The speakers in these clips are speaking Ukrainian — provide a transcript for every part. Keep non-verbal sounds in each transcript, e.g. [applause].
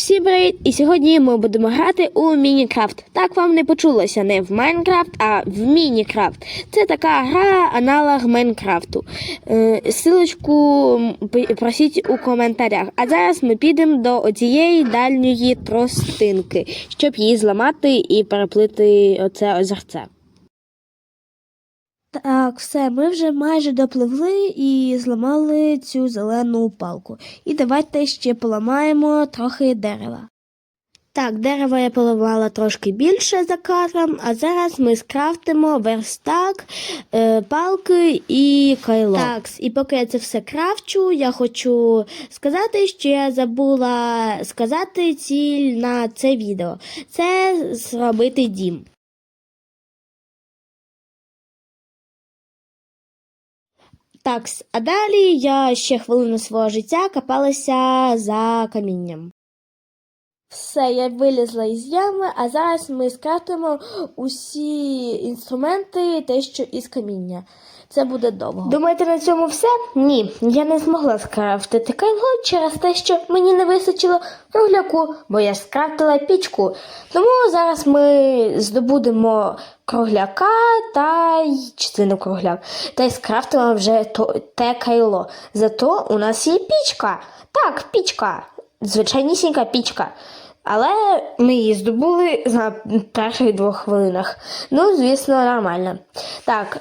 Всім привіт! І сьогодні ми будемо грати у Мінікрафт. Так вам не почулося не в Майнкрафт, а в Мінікрафт. Це така гра, аналог Майнкрафту. Е, Силочку просіть у коментарях. А зараз ми підемо до оцієї дальньої тростинки, щоб її зламати і переплити оце озерце. Так, все, ми вже майже допливли і зламали цю зелену палку. І давайте ще поламаємо трохи дерева. Так, дерева я поламала трошки більше за кадром, а зараз ми скрафтимо верстак, е, палки і кайло. Так, і поки я це все крафчу, я хочу сказати, що я забула сказати ціль на це відео. Це зробити дім. Так, а далі я ще хвилину свого життя копалася за камінням. Все, я вилізла із ями, а зараз ми скатимо усі інструменти, те, що із каміння. Це буде довго. Думаєте, на цьому все? Ні, я не змогла скрафтити кайло через те, що мені не вистачило кругляку, бо я скрафтила пічку. Тому зараз ми здобудемо кругляка та частину кругляк. Та й скрафтимо вже то, те кайло. Зато у нас є пічка. Так, пічка. Звичайнісінька пічка. Але ми її здобули за перших двох хвилинах. Ну, звісно, нормально. Так,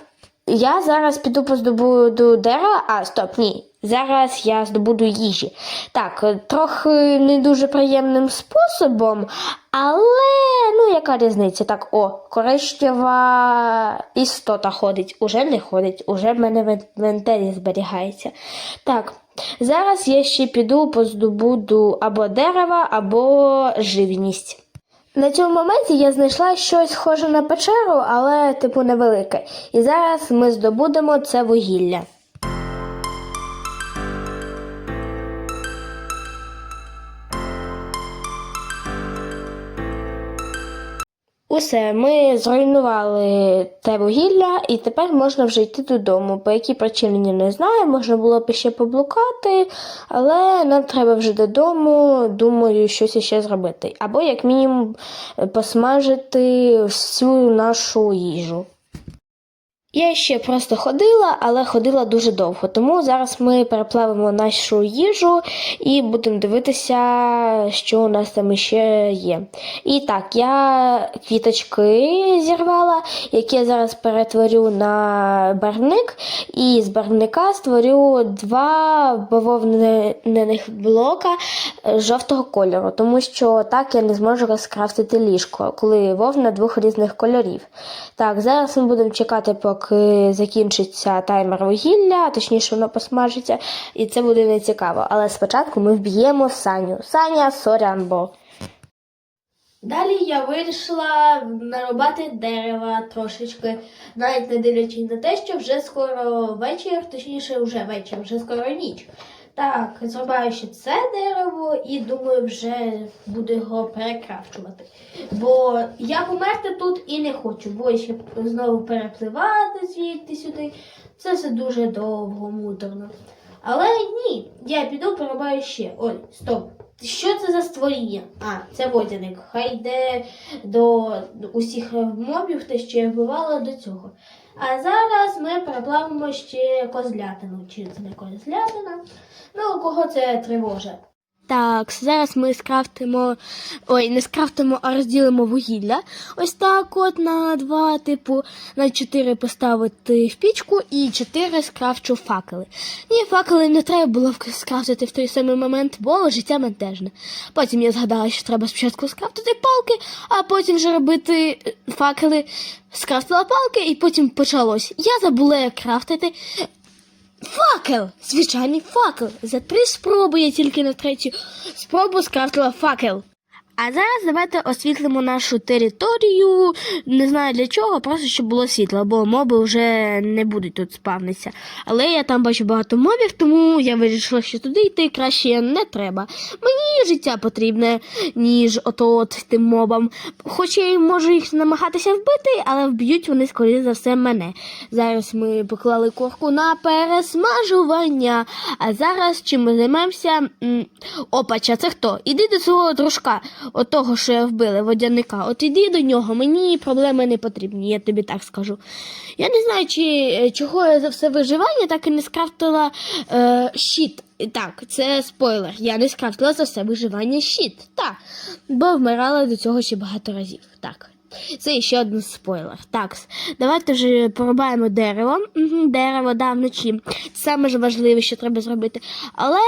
я зараз піду поздобуду дерева. А, стоп, ні. Зараз я здобуду їжі. Так, е, трохи не дуже приємним способом, але ну яка різниця? Так, о, коричнева істота ходить. Уже не ходить, уже в мене в зберігається. Так, зараз я ще піду поздобуду або дерева, або живність. На цьому моменті я знайшла щось схоже на печеру, але типу невелике. І зараз ми здобудемо це вугілля. Усе, ми зруйнували те вугілля, і тепер можна вже йти додому. По якій причині не знаю, можна було б ще поблукати, але нам треба вже додому, думаю, щось ще зробити. Або, як мінімум, посмажити всю нашу їжу. Я ще просто ходила, але ходила дуже довго. Тому зараз ми переплавимо нашу їжу і будемо дивитися, що у нас там ще є. І так, я квіточки зірвала, які я зараз перетворю на барвник, і з барвника створю два бавовняних блока жовтого кольору, тому що так я не зможу розкрафтити ліжко, коли вовна двох різних кольорів. Так, зараз ми будемо чекати, поки закінчиться таймер вугілля, точніше воно посмажиться, і це буде не цікаво. Але спочатку ми вб'ємо Саню. Саня Сорянбо. Далі я вирішила нарубати дерева трошечки, навіть не дивлячись на те, що вже скоро вечір, точніше, вже вечір, вже скоро ніч. Так, зрубаю ще це дерево і думаю, вже буду його перекрафчувати. Бо я померти тут і не хочу, бо ще знову перепливати звідти сюди. Це все дуже довго, муторно. Але ні, я піду порубаю ще. Ой, стоп. Що це за створіння? А, це водяник. Хай йде до усіх мобів, те, що я вбивала до цього. А зараз ми переплавимо ще козлятину. Чи це не козлятина? Ну, кого це тривожить? Так, зараз ми скрафтимо. Ой, не скрафтимо, а розділимо вугілля. Ось так от на два, типу, на чотири поставити в пічку і чотири скрафчу факели. Ні, факели не треба було скрафтити в той самий момент, бо життя ментежне. Потім я згадала, що треба спочатку скрафтити палки, а потім вже робити е, факели. Скрафтила палки і потім почалось. Я забула крафтити. Факел! Звичайний факел. За три спроби я тільки на третю спробу скрафтила факел. А зараз давайте освітлимо нашу територію. Не знаю для чого, просто щоб було світло, бо моби вже не будуть тут спавнитися. Але я там бачу багато мобів, тому я вирішила, що туди йти краще не треба. Мені життя потрібне, ніж ото от тим мобам. Хоч я можу їх намагатися вбити, але вб'ють вони, скоріше за все, мене. Зараз ми поклали курку на пересмажування. А зараз чим ми займаємося? Опача, це хто? Іди до свого дружка, от того, що я вбили, водяника. От іди до нього, мені проблеми не потрібні, я тобі так скажу. Я не знаю, чи е, чого я за все виживання так і не скрафтила е, щит. Так, це спойлер. Я не скрафтила за все виживання щит. Так. Бо вмирала до цього ще багато разів. Так. Це ще один спойлер. Так, давайте вже порубаємо дерево. Дерево, да, вночі. Це важливе, що треба зробити. Але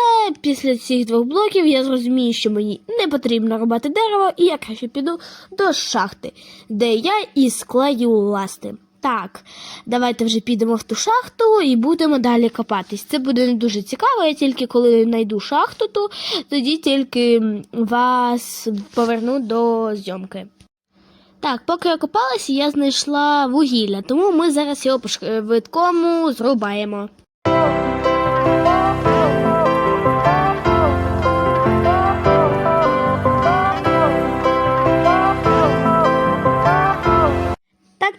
після цих двох блоків я зрозумію, що мені не потрібно рубати дерево, і я краще піду до шахти, де я і склею ласти. Так, давайте вже підемо в ту шахту і будемо далі копатись. Це буде не дуже цікаво. Я тільки коли знайду шахту, то тоді тільки вас поверну до зйомки. Так, поки я копалася, я знайшла вугілля, тому ми зараз його по швидкому зрубаємо.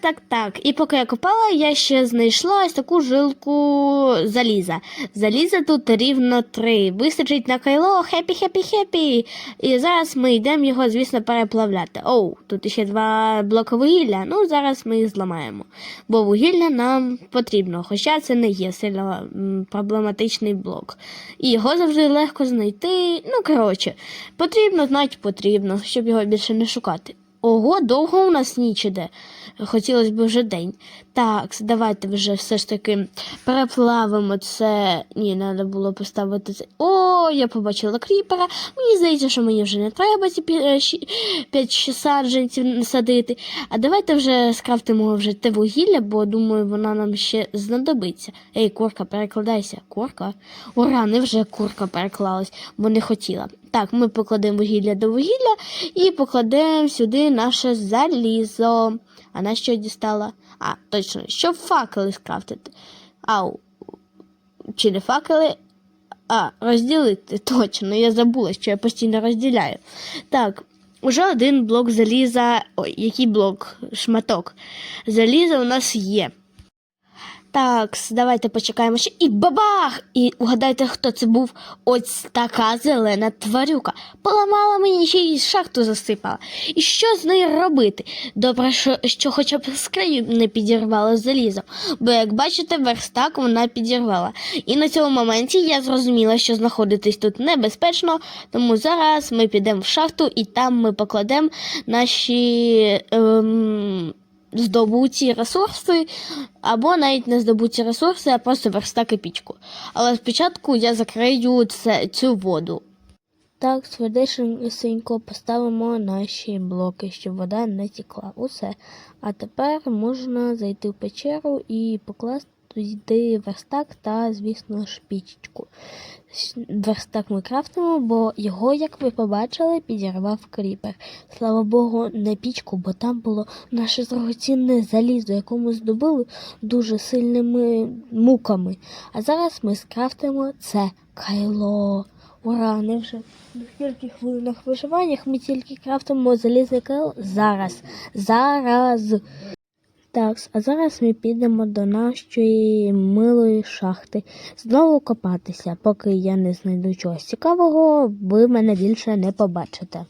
Так, так. І поки я копала, я ще знайшла ось таку жилку заліза. Заліза тут рівно три. Вистачить на кайло хепі, хепі, хепі. І зараз ми йдемо його, звісно, переплавляти. Оу, тут ще два блоки вугілля. Ну, зараз ми їх зламаємо. Бо вугілля нам потрібно, хоча це не є сильно проблематичний блок. І його завжди легко знайти. Ну, коротше, потрібно, значить потрібно, щоб його більше не шукати. Ого, довго у нас ніч іде. Хотілося б вже день. Так, давайте вже все ж таки переплавимо це. Ні, треба було поставити це. О, я побачила кріпера. Мені здається, що мені вже не треба ці 5 саджанців садити. А давайте вже скрафтимо вже те вугілля, бо думаю, вона нам ще знадобиться. Ей, курка, перекладайся. Курка. Ура, не вже курка переклалась, бо не хотіла. Так, ми покладемо вугілля до вугілля і покладемо сюди наше залізо. А на що дістала? А, точно, щоб факели скрафтити. Ау. Чи не факели? А, розділити. Точно, я забула, що я постійно розділяю. Так, уже один блок заліза. Ой, який блок? Шматок. Заліза у нас є. Так, давайте почекаємо ще. І бабах! І угадайте, хто це був? Ось така зелена тварюка. Поламала мені ще й шахту засипала. І що з нею робити? Добре, що, що хоча б скриню не підірвала залізом, бо, як бачите, верстак вона підірвала. І на цьому моменті я зрозуміла, що знаходитись тут небезпечно, тому зараз ми підемо в шахту і там ми покладемо наші. Ем здобуті ресурси, або навіть не здобуті ресурси, а просто верстак і пічку. Але спочатку я закрию це, цю воду. Так, швидесенько поставимо наші блоки, щоб вода не тікла. Усе. А тепер можна зайти в печеру і покласти туди верстак та, звісно ж, пічку. Верстак ми крафтимо, бо його, як ви побачили, підірвав кріпер. Слава Богу, не пічку, бо там було наше дорогоцінне залізо, яке ми здобули дуже сильними муками. А зараз ми скрафтимо це кайло. Ура, не вже на скільки хвилинах виживаннях ми тільки крафтимо залізне кайло зараз. Зараз. Так, а зараз ми підемо до нашої милої шахти. Знову копатися. Поки я не знайду чогось цікавого, ви мене більше не побачите.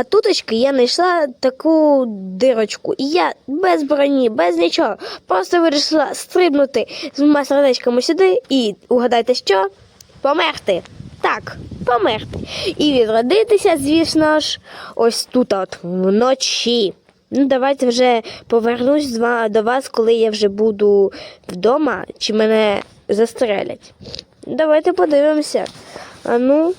А туточки я знайшла таку дирочку. І я без броні, без нічого, просто вирішила стрибнути з двома сердечками сюди і угадайте, що? Померти. Так, померти. І відродитися, звісно ж, ось тут от вночі. Ну, давайте вже повернусь до вас, коли я вже буду вдома, чи мене застрелять. Давайте подивимося. А ну,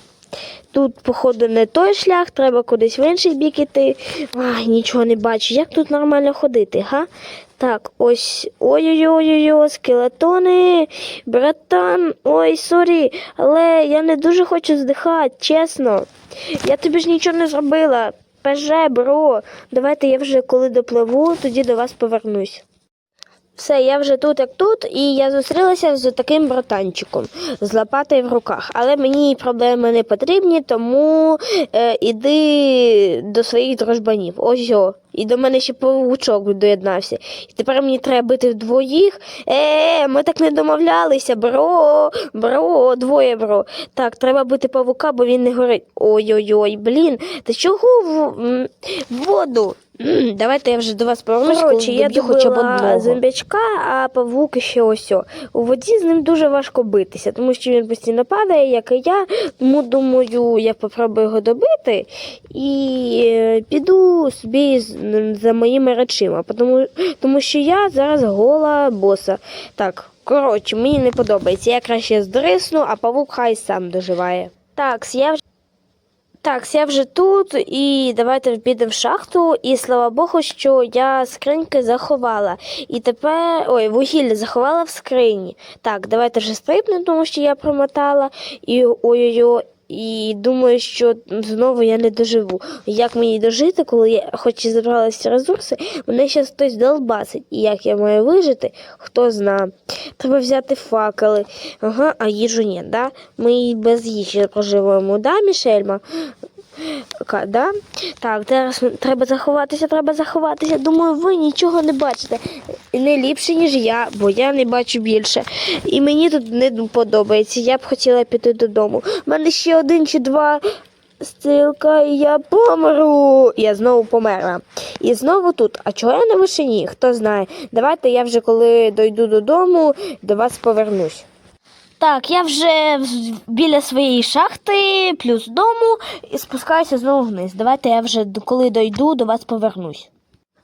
тут, походу, не той шлях, треба кудись в інший бік іти. Ай, нічого не бачу. Як тут нормально ходити, га? Так, ось. Ой-ой-ой, скелетони, братан, ой, сорі, але я не дуже хочу здихати, чесно. Я тобі ж нічого не зробила. Пеже, бро, давайте я вже коли допливу, тоді до вас повернусь. Все, я вже тут, як тут, і я зустрілася з таким братанчиком з лопатою в руках. Але мені проблеми не потрібні, тому е, іди до своїх дружбанів. Ось о. І до мене ще павучок доєднався. І тепер мені треба бити вдвоїх. Е, ми так не домовлялися, бро, бро, двоє бро. Так, треба бити павука, бо він не горить. Ой-ой-ой, блін, ти чого в воду? Давайте я вже до вас повернусь. Коротше, я доб'ю хоча б добила одного. зомбячка, а павук ще ось. У воді з ним дуже важко битися, тому що він постійно падає, як і я. Тому думаю, я попробую його добити і е, піду собі за моїми речима, тому, тому що я зараз гола боса. Так, коротше, мені не подобається. Я краще здрисну, а павук хай сам доживає. Так, я вже. Так, я вже тут, і давайте підемо в шахту. І слава Богу, що я скриньки заховала. І тепер. Ой, вугілля заховала в скрині. Так, давайте вже стрибнемо, тому що я промотала. І ой-ой-ой. І думаю, що знову я не доживу. Як мені дожити, коли я хоч і зібралися ресурси, мене ще хтось долбасить. І як я маю вижити, хто зна. Треба взяти факели. Ага, а їжу ні, да? Ми і без їжі проживемо, да, Мішельма? Да? Так, зараз треба заховатися, треба заховатися. Думаю, ви нічого не бачите. Не ліпше, ніж я, бо я не бачу більше. І мені тут не подобається. Я б хотіла піти додому. У мене ще один чи два стрілка, і я помру. Я знову померла. І знову тут. А чого я на вишині? Хто знає. Давайте я вже коли дойду додому, до вас повернусь. Так, я вже біля своєї шахти, плюс дому, і спускаюся знову вниз. Давайте я вже коли дойду, до вас повернусь.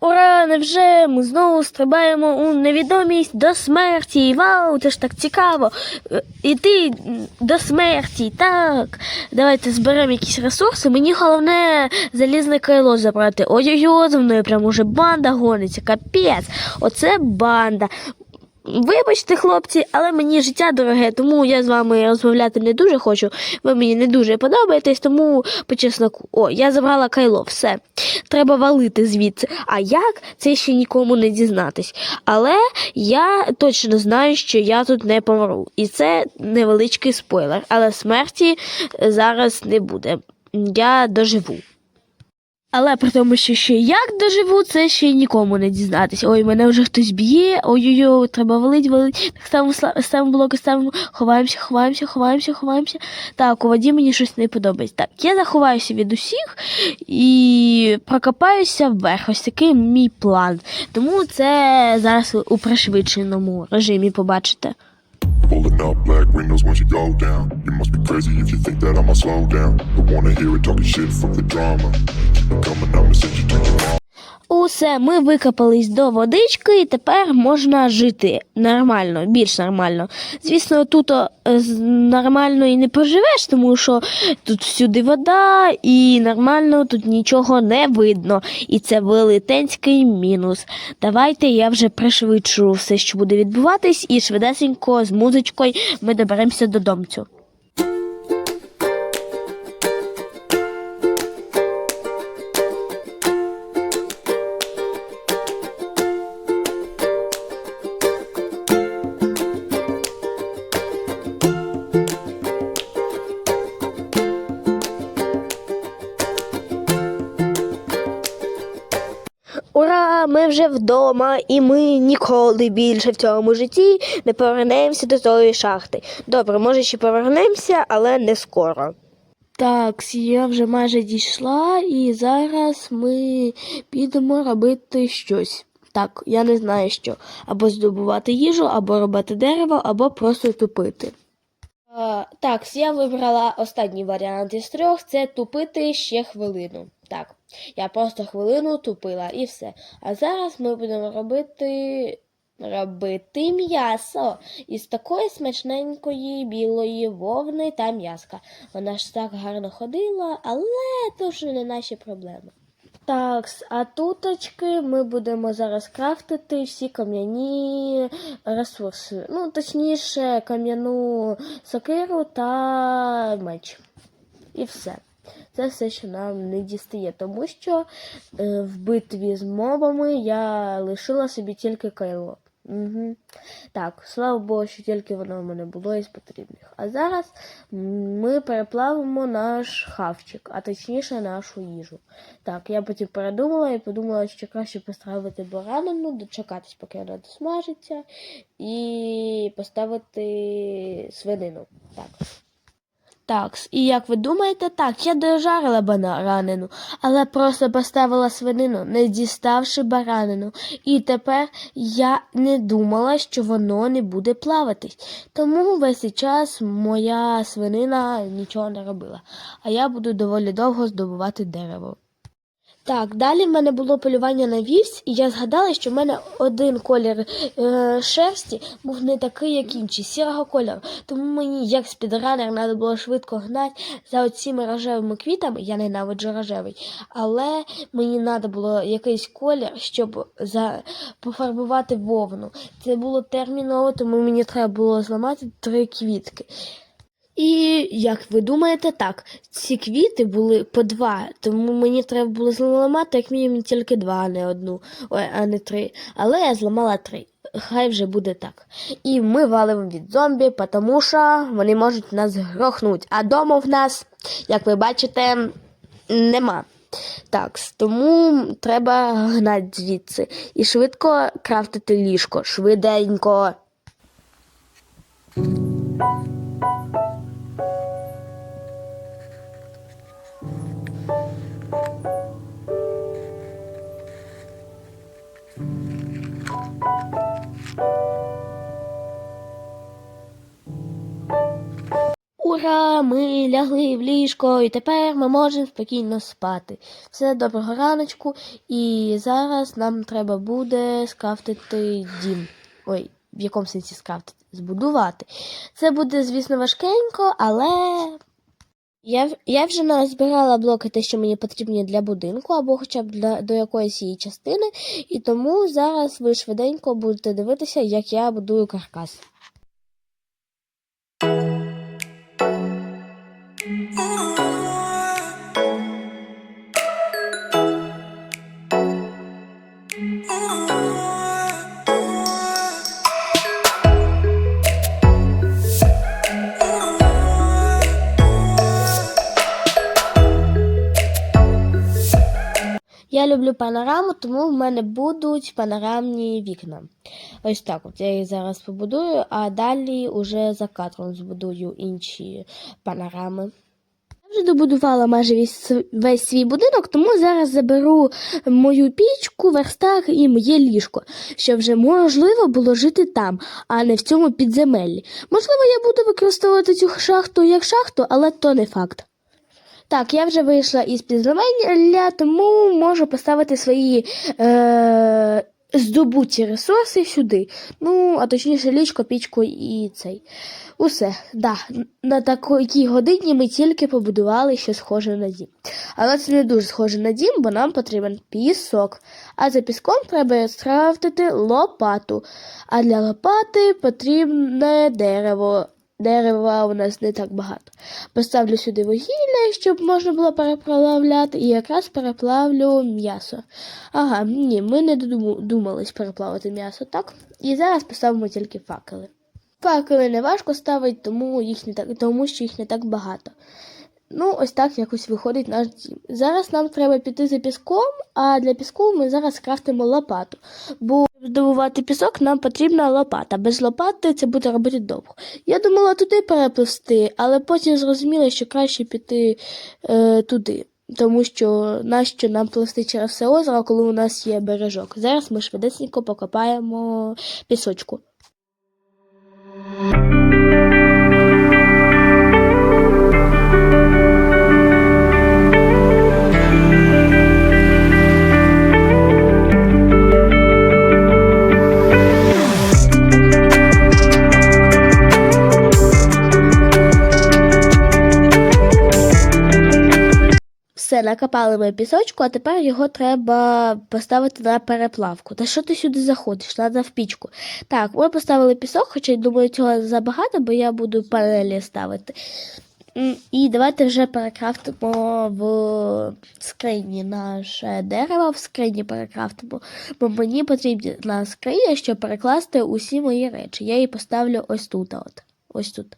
Ура! Невже ми знову стрибаємо у невідомість до смерті. Вау, це ж так цікаво. Е, Іти до смерті. Так. Давайте зберемо якісь ресурси. Мені головне залізне крило забрати. Ой-ой-ой, за мною прям уже банда гониться. Капець. Оце банда. Вибачте, хлопці, але мені життя дороге, тому я з вами розмовляти не дуже хочу. Ви мені не дуже подобаєтесь, тому по чесноку. О, я забрала кайло, все. Треба валити звідси. А як це ще нікому не дізнатись. Але я точно знаю, що я тут не помру. І це невеличкий спойлер. Але смерті зараз не буде. Я доживу. Але при тому, що ще як доживу, це ще нікому не дізнатись. Ой, мене вже хтось б'є, ой-ой-ой, треба валить, валить. Так сла- ставимо блоки, ставимо, ховаємося, ховаємося, ховаємося, ховаємося. Так, у воді мені щось не подобається. Так, я заховаюся від усіх і прокопаюся вверх. Ось такий мій план. Тому це зараз у пришвидшеному режимі побачите. Pulling up black windows once you go down. You must be crazy if you think that I'ma slow down. Don't wanna hear it talking shit, fuck the drama. Keep it coming, I'ma send you to your. Усе, ми викопались до водички, і тепер можна жити нормально, більш нормально. Звісно, тут з- нормально і не поживеш, тому що тут всюди вода, і нормально тут нічого не видно. І це велетенський мінус. Давайте я вже пришвидшу все, що буде відбуватись, і швидесенько з музичкою ми доберемося до домцю. Ми вже вдома, і ми ніколи більше в цьому житті не повернемося до тої шахти. Добре, може ще повернемося, але не скоро. Так, я вже майже дійшла, і зараз ми підемо робити щось. Так, я не знаю що. Або здобувати їжу, або робити дерево, або просто тупити. Е, так, я вибрала останній варіант із трьох це тупити ще хвилину. Так. Я просто хвилину тупила і все. А зараз ми будемо робити. Робити м'ясо із такої смачненької білої вовни та м'яска. Вона ж так гарно ходила, але то вже не наші проблеми. Так, а туточки ми будемо зараз крафтити всі кам'яні ресурси. Ну, точніше, кам'яну сокиру та меч. І все. Це все, що нам не дістає, тому що е, в битві з мобами я лишила собі тільки кайло. Угу. Так, слава Богу, що тільки воно в мене було із потрібних. А зараз ми переплавимо наш хавчик, а точніше нашу їжу. Так, я потім передумала і подумала, що краще поставити баранину, дочекатись, поки вона досмажиться, і поставити свинину. Так. Так, і як ви думаєте, так, я дожарила баранину, але просто поставила свинину, не діставши баранину. І тепер я не думала, що воно не буде плаватись. Тому весь цей час моя свинина нічого не робила. А я буду доволі довго здобувати дерево. Так, далі в мене було полювання на вівць, і я згадала, що в мене один колір е, шерсті був не такий, як інший, сірого кольору. Тому мені, як спідранер, треба було швидко гнати за оціми рожевими квітами. Я ненавиджу рожевий, але мені треба було якийсь колір, щоб за... пофарбувати вовну. Це було терміново, тому мені треба було зламати три квітки. І як ви думаєте, так, ці квіти були по два, тому мені треба було зламати як мінімум тільки два, а не одну, ой, а не три. Але я зламала три. Хай вже буде так. І ми валимо від зомбі, тому що вони можуть нас грохнути. А дому в нас, як ви бачите, нема. Так, тому треба гнати звідси. І швидко крафтити ліжко. Швиденько. Ура! Ми лягли в ліжко, і тепер ми можемо спокійно спати. Все, доброго раночку, і зараз нам треба буде скрафтити дім. Ой, в якому сенсі скрафтити? Збудувати. Це буде, звісно, важкенько, але. Я, я вже назбирала блоки, те, що мені потрібні для будинку, або хоча б для, до якоїсь її частини, і тому зараз ви швиденько будете дивитися, як я будую каркас. Ooh. Я люблю панораму, тому в мене будуть панорамні вікна. Ось так от я їх зараз побудую, а далі уже за кадром збудую інші панорами. Я вже добудувала майже весь, весь свій будинок, тому зараз заберу мою пічку, верстак і моє ліжко, щоб вже можливо було жити там, а не в цьому підземеллі. Можливо, я буду використовувати цю шахту як шахту, але то не факт. Так, я вже вийшла із підземелля, тому можу поставити свої е, здобуті ресурси сюди. Ну, а точніше ліжко, пічку і цей. Усе, да. На такій годині ми тільки побудували що схоже на дім. Але це не дуже схоже на дім, бо нам потрібен пісок. А за піском треба скрафтити лопату. А для лопати потрібне дерево. Дерева у нас не так багато. Поставлю сюди вугілля, щоб можна було переплавляти, і якраз переплавлю м'ясо. Ага, ні, ми не додумались переплавити м'ясо, так? І зараз поставимо тільки факели. Факели не важко ставити, тому, їх не так, тому що їх не так багато. Ну, ось так якось виходить наш дім. Зараз нам треба піти за піском, а для піску ми зараз крафтимо лопату. Бо здобувати пісок нам потрібна лопата. Без лопати це буде робити довго. Я думала туди перепливсти, але потім зрозуміла, що краще піти е, туди. Тому що нащо нам пливсти через все озеро, коли у нас є бережок. Зараз ми швидесенько покопаємо пісочку. Все, накопали ми пісочку, а тепер його треба поставити на переплавку. Та що ти сюди заходиш? Треба в пічку. Так, ми поставили пісок, хоча думаю, цього забагато, бо я буду панелі ставити. І давайте вже перекрафтимо в скрині наше дерево, в скрині перекрафтимо, бо мені потрібна скриня, щоб перекласти усі мої речі. Я її поставлю ось тут. От. Ось тут.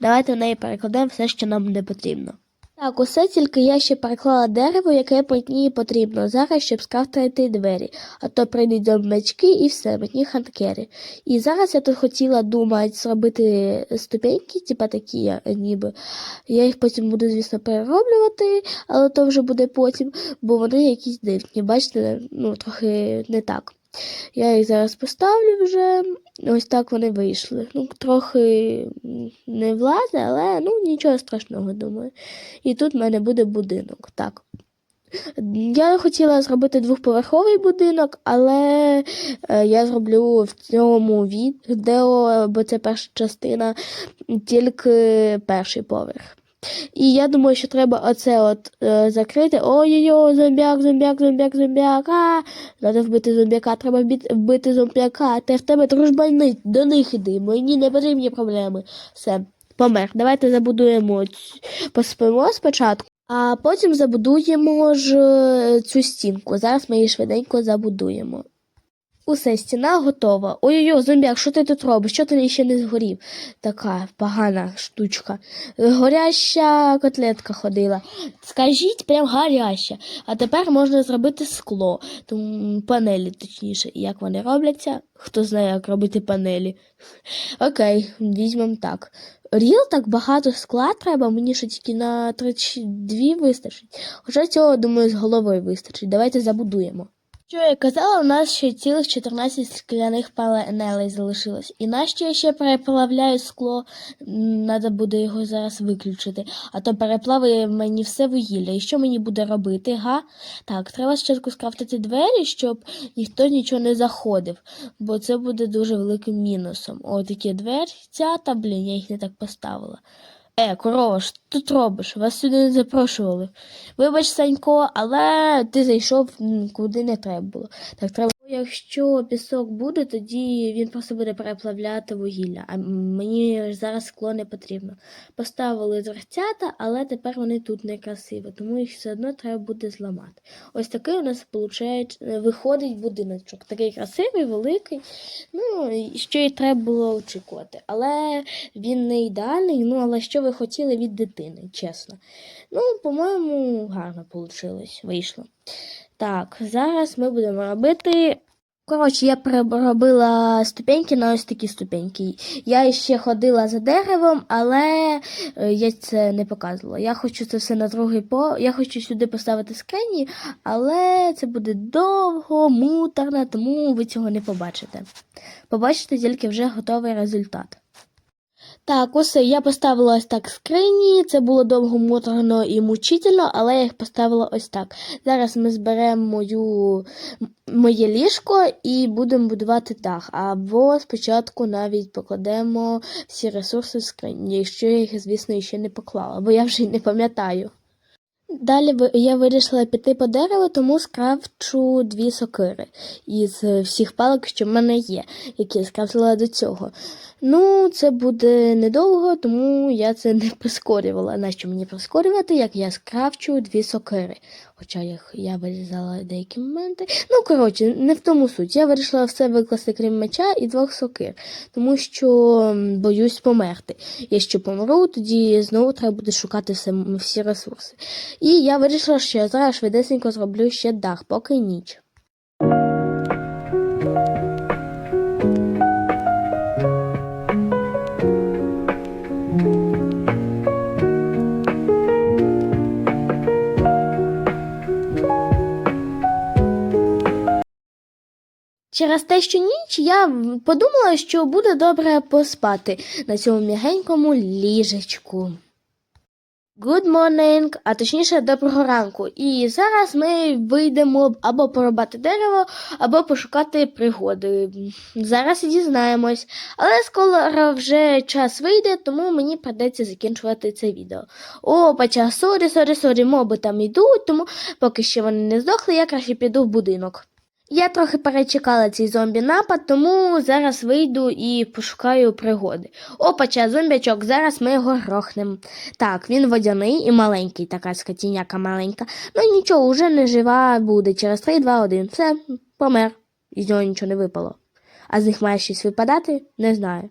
Давайте в неї перекладемо все, що нам не потрібно. Так, усе тільки я ще переклала дерево, яке мені потрібно зараз, щоб скрафтити двері, а то прийдуть зомбачки і все, мені ханткери. І зараз я тут хотіла думати зробити ступеньки, типа такі ніби. Я їх потім буду, звісно, перероблювати, але то вже буде потім, бо вони якісь дивні. Бачите, ну, трохи не так. Я їх зараз поставлю вже. Ось так вони вийшли. Ну, трохи не влазить, але ну, нічого страшного, думаю. І тут в мене буде будинок. Так. Я хотіла зробити двохповерховий будинок, але е, я зроблю в цьому відео, бо це перша частина, тільки перший поверх. І я думаю, що треба оце от е, закрити. Ой-ой-ой, зомбяк, зомбяк, зомбяк, зомбяк. А, треба вбити зомбяка, треба вбити, зомбяка. Та в тебе дружбани, до них іди. Мені не потрібні проблеми. Все, помер. Давайте забудуємо, поспимо спочатку. А потім забудуємо ж е, цю стінку. Зараз ми її швиденько забудуємо. Усе, стіна готова. Ой-ой-ой, зомбяк, що ти тут робиш? Що ти ще не згорів? Така погана штучка. Горяща котлетка ходила. Скажіть, прям гаряча. А тепер можна зробити скло, тому панелі, точніше. Як вони робляться? Хто знає, як робити панелі. Окей, візьмемо так. Ріл так багато скла треба, мені що тільки на 32 вистачить. Хоча цього, думаю, з головою вистачить. Давайте забудуємо. Що я казала, у нас ще цілих 14 скляних панелей залишилось. І нащо я ще переплавляю скло, треба буде його зараз виключити. А то переплавить мені все вугілля. І що мені буде робити, га? Так, треба спочатку скрафтити двері, щоб ніхто нічого не заходив, бо це буде дуже великим мінусом. О, такі дверцята, блін, я їх не так поставила. Е, корова, що тут робиш? Вас сюди не запрошували. Вибач, Санько, але ти зайшов куди не треба було. Так треба. Якщо пісок буде, тоді він просто буде переплавляти вугілля, а мені зараз скло не потрібно. Поставили дверцята, але тепер вони тут некрасиві, тому їх все одно треба буде зламати. Ось такий у нас виходить будиночок. Такий красивий, великий. Ну, що і треба було очікувати. Але він не ідеальний, ну але що ви хотіли від дитини, чесно. Ну, по-моєму, гарно вийшло. Так, зараз ми будемо робити. Коротше, я переробила ступеньки на ось такі ступеньки. Я ще ходила за деревом, але е, я це не показувала. Я хочу це все на другий по. Я хочу сюди поставити скрині, але це буде довго, муторно, тому ви цього не побачите. Побачите тільки вже готовий результат. Так, усе, я поставила ось так скрині. Це було довго моторно і мучительно, але я їх поставила ось так. Зараз ми зберемо мою, моє ліжко і будемо будувати дах. Або спочатку навіть покладемо всі ресурси в скрині, якщо я їх, звісно, ще не поклала, бо я вже й не пам'ятаю. Далі я вирішила піти по дереву, тому скрафчу дві сокири із е, всіх палок, що в мене є, які я скрафтила до цього. Ну, це буде недовго, тому я це не прискорювала. Нащо мені прискорювати, як я скрафчу дві сокири. Хоча їх я вирізала деякі моменти. Ну, коротше, не в тому суть. Я вирішила все викласти, крім меча і двох сокир, тому що боюсь померти. Якщо помру, тоді знову треба буде шукати все, всі ресурси. І я вирішила, що я зараз швидесенько зроблю ще дах, поки ніч. Через те, що ніч, я подумала, що буде добре поспати на цьому м'ягенькому ліжечку. Good morning, а точніше доброго ранку. І зараз ми вийдемо або порубати дерево, або пошукати пригоди. Зараз і дізнаємось. Але скоро вже час вийде, тому мені придеться закінчувати це відео. О, пача, сорі, сорі, сорі, моби там йдуть, тому поки що вони не здохли, я краще піду в будинок. Я трохи перечекала цей зомбі-напад, тому зараз вийду і пошукаю пригоди. Опача, зомбячок, зараз ми його грохнемо. Так, він водяний і маленький, така скотіняка маленька. Ну нічого, вже не жива буде. Через 3, 2, 1. Все, помер. Із нього нічого не випало. А з них має щось випадати? Не знаю.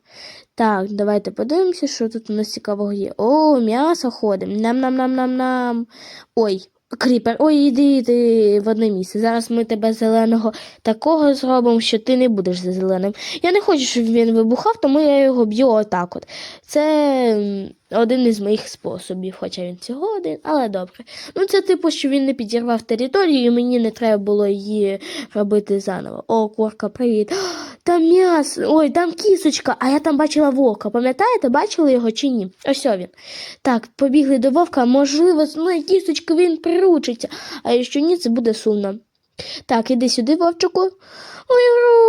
Так, давайте подивимося, що тут у нас цікавого є. О, м'ясо ходимо. Нам-нам-нам-нам-нам. Ой, кріпер, ой, іди, іди в одне місце. Зараз ми тебе зеленого такого зробимо, що ти не будеш за зеленим. Я не хочу, щоб він вибухав, тому я його б'ю отак от. Це один із моїх способів, хоча він всього один, але добре. Ну, це типу, що він не підірвав територію, і мені не треба було її робити заново. О, курка, привіт. [gasps] Там м'ясо, ой, там кісочка, а я там бачила вовка. Пам'ятаєте, бачили його чи ні? Ось він. Так, побігли до вовка, можливо, з моєї кісточки він приручиться, а якщо ні, це буде сумно. Так, іди сюди, вовчику. Ой,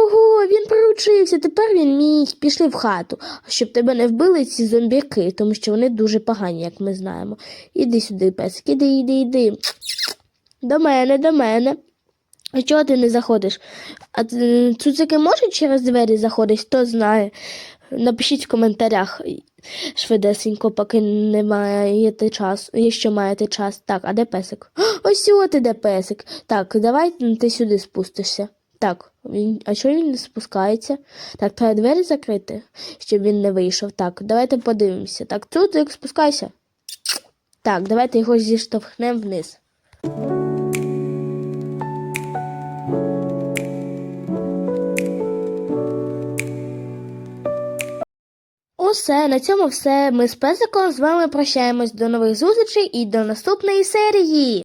ого, він приручився, тепер він мій. Пішли в хату, щоб тебе не вбили ці зомбіки, тому що вони дуже погані, як ми знаємо. Іди сюди, песик, іди, іди, іди. До мене, до мене. А чого ти не заходиш? А цуцики можуть через двері заходити, хто знає. Напишіть в коментарях швидесенько, поки не маєте час, якщо маєте час. Так, а де песик? [gasps] Ось от і де песик. Так, давай ти сюди спустишся. Так, він, а чого він не спускається? Так, треба двері закрити, щоб він не вийшов. Так, давайте подивимося. Так, цуцик, спускайся. Так, давайте його зіштовхнемо вниз. Усе, на цьому все. Ми з песиком з вами прощаємось до нових зустрічей і до наступної серії.